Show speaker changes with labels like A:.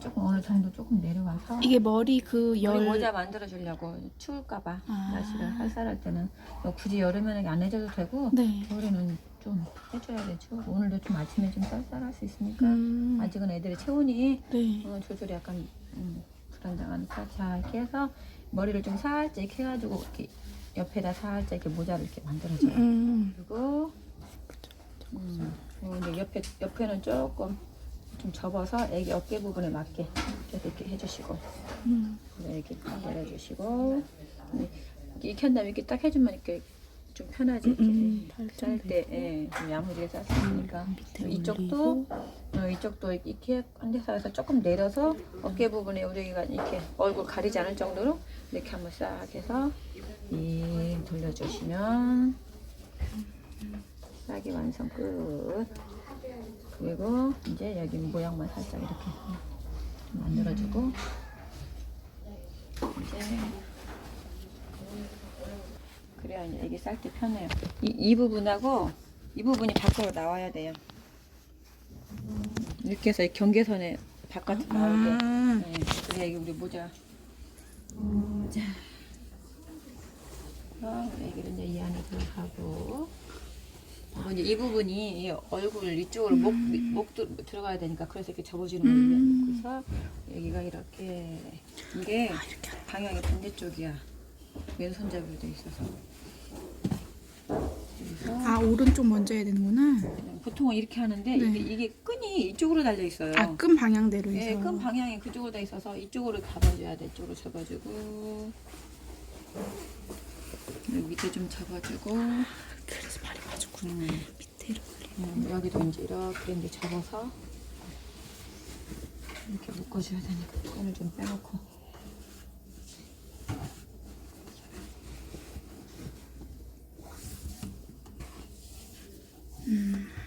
A: 조금 어느 정도 조금 내려와서
B: 이게 머리 그 열.
A: 모자 만들어 주려고 추울까봐
B: 아.
A: 날씨가 쌀쌀할 때는 뭐 굳이 여름에는 안 해줘도 되고
B: 네.
A: 겨울에는 좀 해줘야 되죠. 오늘도 좀 아침에 좀 쌀쌀할 수 있으니까
B: 음.
A: 아직은 애들의 체온이
B: 네.
A: 어, 조절이 약간 음, 불안정하니까 자 이렇게 해서 머리를 좀 살짝 이렇게 해가지고 이렇게 옆에다 살짝 이렇게 모자를 이렇게 만들어줘요.
B: 음.
A: 그리고 음, 어, 이제 옆에 옆에는 조금 좀 접어서 애기 어깨 부분에 맞게 이렇게, 해주시고
B: 음.
A: 네, 이렇게 딱 내려주시고 네, 이렇게 한 다음에 이렇게 딱 해주면 이렇게 좀 편하지 이렇게
B: 음,
A: 쌀때 예, 좀 야무지게 쌌으니까
B: 밑에
A: 이쪽도 어, 이쪽도 이렇게 한 대서 해서 조금 내려서 어깨 부분에 우리가 이렇게 얼굴 가리지 않을 정도로 이렇게 한번 싹 해서 이 돌려주시면 싹이 완성 끝 그리고 이제 여기 모양만 살짝 이렇게 좀 만들어주고 이제 그래야 이제 이게 쌀때 편해요 이, 이 부분하고 이 부분이 밖으로 나와야 돼요 이렇게 해서 이 경계선에 바깥으로 나오게
B: 아.
A: 네, 그래야 이게 우리 모자. 자. 어, 여기를 이제 이 안에 들어가고. 이제 이 부분이 이 얼굴 이쪽으로 목, 목 들- 들어가야 되니까 그래서 이렇게 접어주는 거예요.
B: 음.
A: 그래서 여기가 이렇게 이게 방향이 반대쪽이야. 왼손 잡이로 돼 있어서. 그래서
B: 아 오른쪽 먼저 해야 되는구나.
A: 보통은 이렇게 하는데
B: 네.
A: 이게, 이게 끈이 이쪽으로 달려 있어요.
B: 아 끈 방향대로 해서.
A: 네, 끈 방향이 그쪽으로 돼 있어서 이쪽으로 잡아줘야 돼. 이쪽으로 잡아주고 여기 밑에 좀
B: 잡아주고
A: 음,
B: 밑에로.
A: 음, 여기도 이제 이렇게 이제 접어서 이렇게 묶어줘야 되니까 끈을 좀 빼놓고
B: 음.